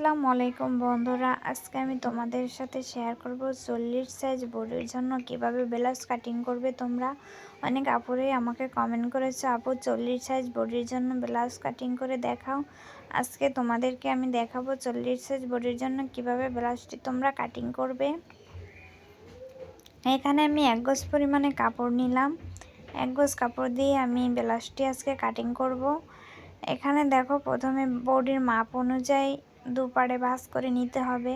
আসসালামু আলাইকুম বন্ধুরা। আজকে আমি তোমাদের সাথে শেয়ার করব চল্লিশ সাইজ বডির জন্য কীভাবে ব্লাউজ কাটিং করবে তোমরা। অনেক আপুরেই আমাকে কমেন্ট করেছ, আপু, চল্লিশ সাইজ বডির জন্য ব্লাউজ কাটিং করে দেখাও। আজকে তোমাদেরকে আমি দেখাবো চল্লিশ সাইজ বডির জন্য কীভাবে ব্লাউজটি তোমরা কাটিং করবে। এখানে আমি এক গোজ পরিমাণে কাপড় নিলাম। এক গোজ কাপড় দিয়ে আমি ব্লাউজটি আজকে কাটিং করব। এখানে দেখো প্রথমে বডির মাপ অনুযায়ী দুপাড়ে ভাস করে নিতে হবে।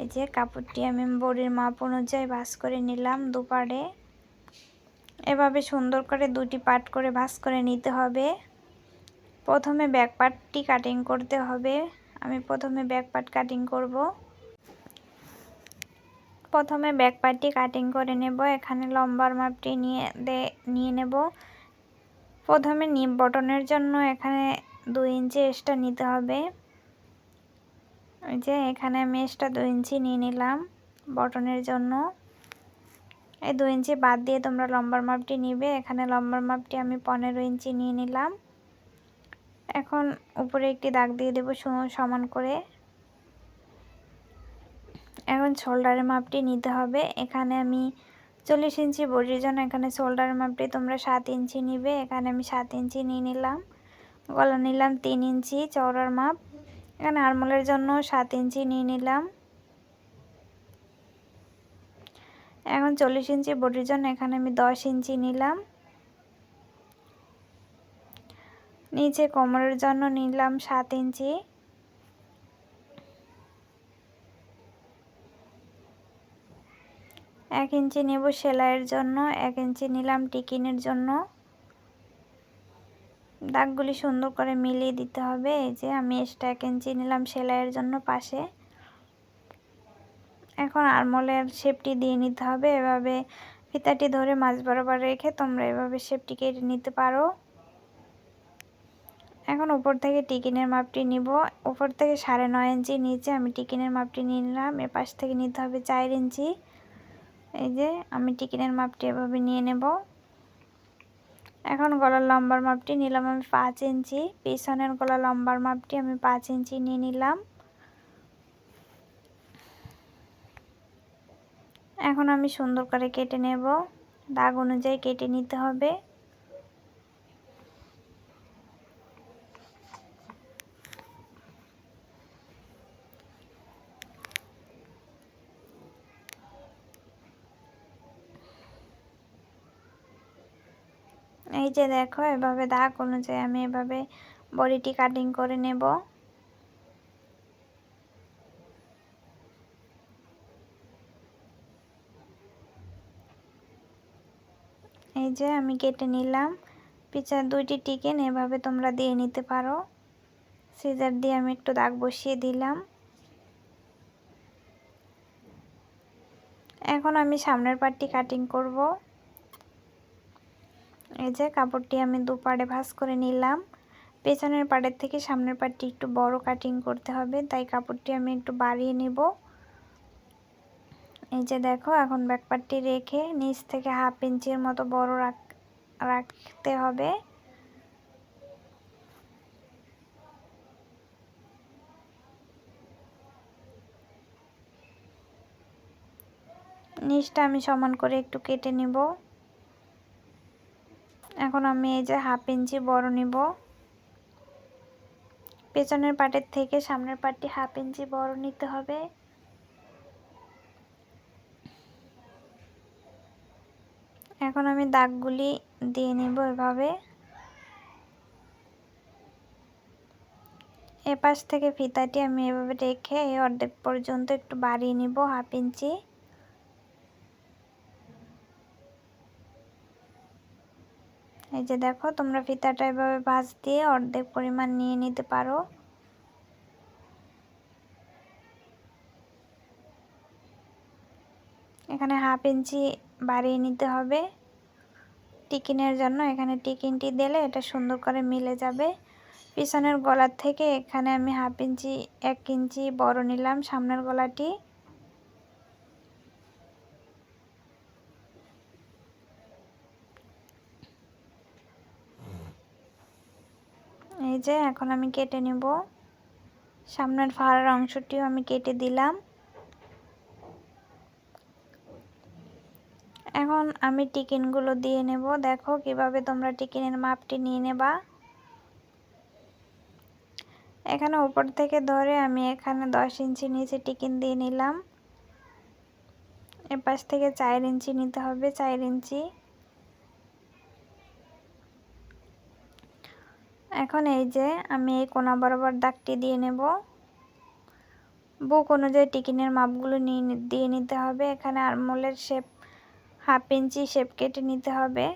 এই যে কাপড়টি আমি বডির মাপ অনুযায়ী ভাস করে নিলাম দুপাড়ে। এভাবে সুন্দর করে দুটি পাট করে ভাস করে নিতে হবে। প্রথমে ব্যাক পার্টটি কাটিং করতে হবে। আমি প্রথমে ব্যাক পার্ট কাটিং করব। প্রথমে ব্যাক পার্টটি কাটিং করে নেব। এখানে লম্বার মাপটি নিয়ে নিয়ে নেব। প্রথমে নিপ বটনের জন্য এখানে দুই ইঞ্চি এক্সট্রা নিতে হবে। যে এখানে আমি এক্সট্রা দু ইঞ্চি নিয়ে নিলাম বটনের জন্য। এই দু ইঞ্চি বাদ দিয়ে তোমরা লম্বার মাপটি নিবে। এখানে লম্বার মাপটি আমি পনেরো ইঞ্চি নিয়ে নিলাম। এখন উপরে একটি দাগ দিয়ে দেবো সমান করে। এখন শোল্ডারের মাপটি নিতে হবে। এখানে আমি চল্লিশ ইঞ্চি বডির জন্য এখানে শোল্ডারের মাপটি তোমরা সাত ইঞ্চি নিবে। এখানে আমি সাত ইঞ্চি নিয়ে নিলাম। গলা নিলাম তিন ইঞ্চি, চওড়ার মাপ। এখানে আরমোলের জন্য সাত ইঞ্চি নিয়ে নিলাম। এখন চল্লিশ ইঞ্চি বডির জন্য এখানে আমি দশ ইঞ্চি নিলাম। নিচে কোমরের জন্য নিলাম সাত ইঞ্চি। এক ইঞ্চি নেব সেলাইয়ের জন্য, এক ইঞ্চি নিলাম টিকিনের জন্য। দাগগুলি সুন্দর করে মিলিয়ে দিতে হবে। এই যে আমি এক্সট্রা এক ইঞ্চি নিলাম সেলাইয়ের জন্য পাশে। এখন আরমোলের শেপটি দিয়ে নিতে হবে। এভাবে ফিতাটি ধরে মাছ বরাবর রেখে তোমরা এভাবে শেপটি কেটে নিতে পারো। এখন উপর থেকে টিকিনের মাপটি নিব। উপর থেকে সাড়ে নয় ইঞ্চি নিচে আমি টিকিনের মাপটি নিয়ে নিলাম। এ পাশ থেকে নিতে হবে চার ইঞ্চি। এই যে আমি টিকিনের মাপটি এভাবে নিয়ে নেব। এখন গলার লম্বার মাপটি নিলাম আমি পাঁচ ইঞ্চি, পিছনের গলার লম্বার মাপটি আমি পাঁচ ইঞ্চি নিয়ে নিলাম। এখন আমি সুন্দর করে কেটে নেব। দাগ অনুযায়ী কেটে নিতে হবে। এই যে দেখো, এভাবে দাগ অনুযায়ী আমি এভাবে বডিটি কাটিং করে নেব। এই যে আমি কেটে নিলাম। পিছার দুইটি টিকেন এভাবে তোমরা দিয়ে নিতে পারো। সিজার দিয়ে আমি একটু দাগ বসিয়ে দিলাম। এখন আমি সামনের পাটটি কাটিং করব। এই যে কাপড়টি আমি দুপাড়ে ভাঁজ করে নিলাম। পেছনের পাড়ের থেকে সামনের পাড়টি একটু বড় কাটিং করতে হবে, তাই কাপড়টি আমি একটু বাড়িয়ে নেব। এই যে দেখো, এখন ব্যাকপারটি রেখে নিচ থেকে হাফ ইঞ্চির মতো বড় রাখতে হবে। নিচটা আমি সমান করে একটু কেটে নিব। এখন আমি এই যে হাফ ইঞ্চি বড় নিব। পেছনের পাটের থেকে সামনের পাটটি হাফ ইঞ্চি বড় নিতে হবে। এখন আমি দাগগুলি দিয়ে নেব এভাবে। এপাশ থেকে ফিতাটি আমি এভাবে রেখে এই অর্ধেক পর্যন্ত একটু বাড়িয়ে নিব হাফ ইঞ্চি। এই যে দেখো, তোমরা ফিতাটা এভাবে ভাঁজ দিয়ে অর্ধেক পরিমাণ নিয়ে নিতে পারো। এখানে হাফ ইঞ্চি বাড়িয়ে নিতে হবে। টিকিনের জন্য এখানে টিকিনটি দিলে এটা সুন্দর করে মিলে যাবে। পিছনের গলার থেকে এখানে আমি হাফ ইঞ্চি, এক ইঞ্চি বড় নিলাম সামনের গলাটি। এই যে, এখন আমি কেটে নেব। সামনের ফাড়ার অংশটিও আমি কেটে দিলাম। এখন আমি টিকিনগুলো দিয়ে নেব। দেখো কীভাবে তোমরা টিকিনের মাপটি নিয়ে নেবা। এখানে উপর থেকে ধরে আমি এখানে দশ ইঞ্চি নিচে টিকিন দিয়ে নিলাম। এপাশ থেকে চার ইঞ্চি নিতে হবে, চার ইঞ্চি। এখন এই যে আমি এই কোনা বরাবর দাগটি দিয়ে নেব। বুক অনুযায়ী টিকিনের মাপগুলো নিয়ে দিয়ে নিতে হবে। এখানে আরমোলের শেপ, হাফ ইঞ্চি শেপ কেটে নিতে হবে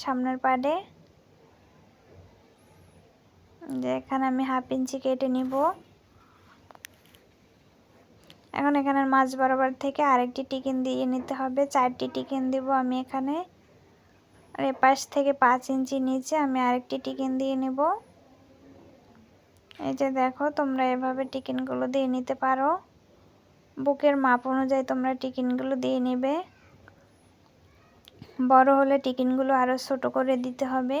সামনের পাড়ে। যে এখানে আমি হাফ ইঞ্চি কেটে নিব। এখন এখানের মাছ বরাবর থেকে আরেকটি টিকিন দিয়ে নিতে হবে। চারটি টিকিন দিব আমি এখানে। আর এপাশ থেকে পাঁচ ইঞ্চি নিচে আমি আরেকটি টিকিন দিয়ে নেব। এই যে দেখো, তোমরা এভাবে টিকিনগুলো দিয়ে নিতে পারো। বুকের মাপ অনুযায়ী তোমরা টিকিনগুলো দিয়ে নেবে। বড় হলে টিকিনগুলো আরও ছোট করে দিতে হবে।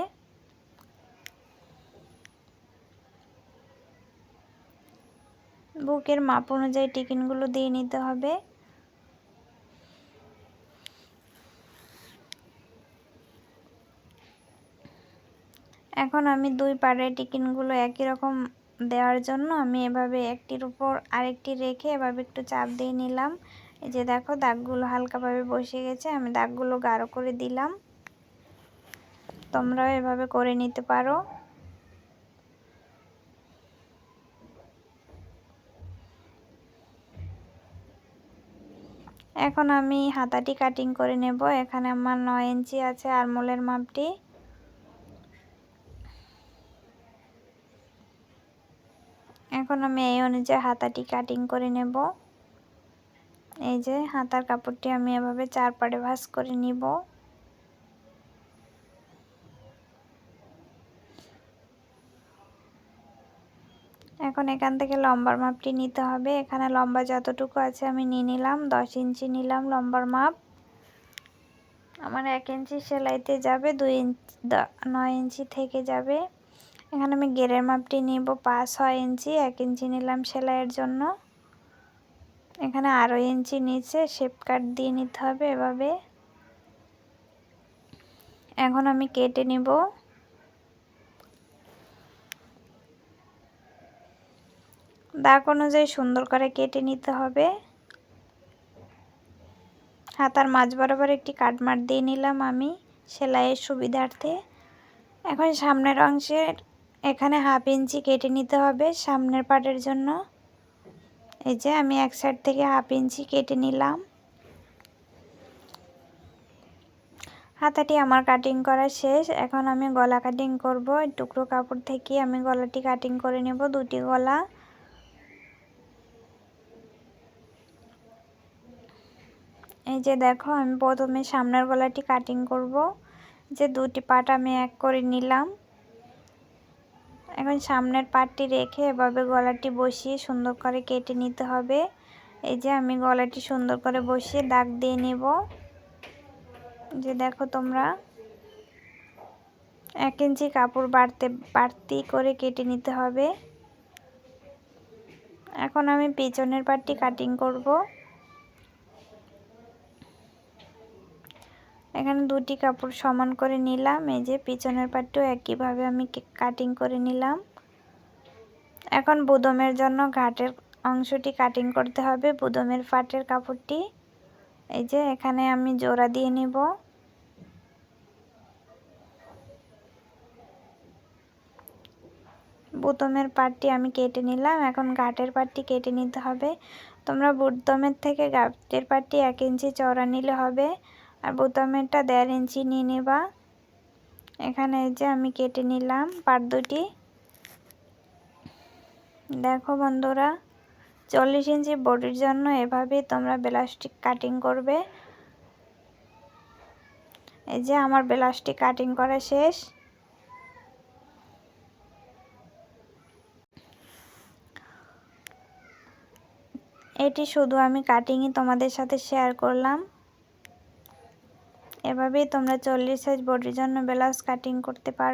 বুকের মাপ অনুযায়ী টিকিনগুলো দিয়ে নিতে হবে। এখন আমি দুই পাড়ের টিকিনগুলো একই রকম দেওয়ার জন্য আমি এভাবে একটির উপর আরেকটি রেখে এভাবে একটু চাপ দিয়ে নিলাম। এই যে দেখো, দাগগুলো হালকাভাবে বসে গেছে, আমি দাগগুলো গাঢ় করে দিলাম। তোমরাও এভাবে করে নিতে পারো। এখন আমি হাতাটি কাটিং করে নেব। এখানে আমার নয় ইঞ্চি আছে আরমোলের মাপটি। এখন আমি এই অনুযায়ী হাতাটি কাটিং করে নেব। এই যে হাতার কাপড়টি আমি এভাবে চার পাড়ে ভাঁজ করে নিব। এখন এখান থেকে লম্বার মাপটি নিতে হবে। এখানে লম্বা যতটুকু আছে আমি নিয়ে নিলাম, দশ ইঞ্চি নিলাম লম্বার মাপ। আমার এক ইঞ্চি সেলাইতে যাবে, দুই ইঞ্চি নয় ইঞ্চি থেকে যাবে। এখানে আমি গেরের মাপটি নিব পাঁচ, ছয় ইঞ্চি, এক ইঞ্চি নিলাম সেলাইয়ের জন্য। এখানে আরও ইঞ্চি নিচে শেপ কাট দিয়ে নিতে হবে এভাবে। এখন আমি কেটে নিব। দাগ অনুযায়ী সুন্দর করে কেটে নিতে হবে। হাতার মাঝ বরাবর একটি কাটমার দিয়ে নিলাম আমি সেলাইয়ের সুবিধার্থে। এখন সামনের অংশের এখানে হাফ ইঞ্চি কেটে নিতে হবে সামনের পাটের জন্য। এই যে আমি এক সাইড থেকে হাফ ইঞ্চি কেটে নিলাম। হাতাটি আমার কাটিং করা শেষ। এখন আমি গলা কাটিং করব। টুকরো কাপড় থেকে আমি গলাটি কাটিং করে নেব দুটি গলা। এই যে দেখো, আমি প্রথমে সামনের গলাটি কাটিং করব। যে দুটি পাট আমি এক করে নিলাম। এখন সামনের পাটটি রেখে এভাবে গলাটি বসিয়ে সুন্দর করে কেটে নিতে হবে। এই যে আমি গলাটি সুন্দর করে বসিয়ে দাগ দিয়ে নেব। যে দেখো তোমরা, এক ইঞ্চি কাপড় বাড়তে, বাড়তি করে কেটে নিতে হবে। এখন আমি পিছনের পাটটি কাটিং করব। এখানে দুটি কাপড় সমান করে নিলাম। এই যে পিছনের পাটটিও একইভাবে আমি কাটিং করে নিলাম। এখন বুদমের জন্য ঘাটের অংশটি কাটিং করতে হবে, বুদমের ফাটের কাপড়টি। এই যে এখানে আমি জোড়া দিয়ে নিব। বুদমের পাটটি আমি কেটে নিলাম। এখন ঘাটের পাটটি কেটে নিতে হবে। তোমরা বুদমের থেকে ঘাটের পাটটি এক ইঞ্চি চওড়া নিলে হবে। আর বোতামেরটা দেড় ইঞ্চি নিয়ে নেবা। এখানে এই যে আমি কেটে নিলাম পাট দুটি। দেখো বন্ধুরা, চল্লিশ ইঞ্চি বডির জন্য এভাবেই তোমরা ব্লাস্টিক কাটিং করবে। এই যে আমার ব্লাস্টিক কাটিং করা শেষ। এটি শুধু আমি কাটিংই তোমাদের সাথে শেয়ার করলাম। এভাবেই তোমরা চল্লিশ সাইজ বডির জন্য ব্লাউজ কাটিং করতে পারো।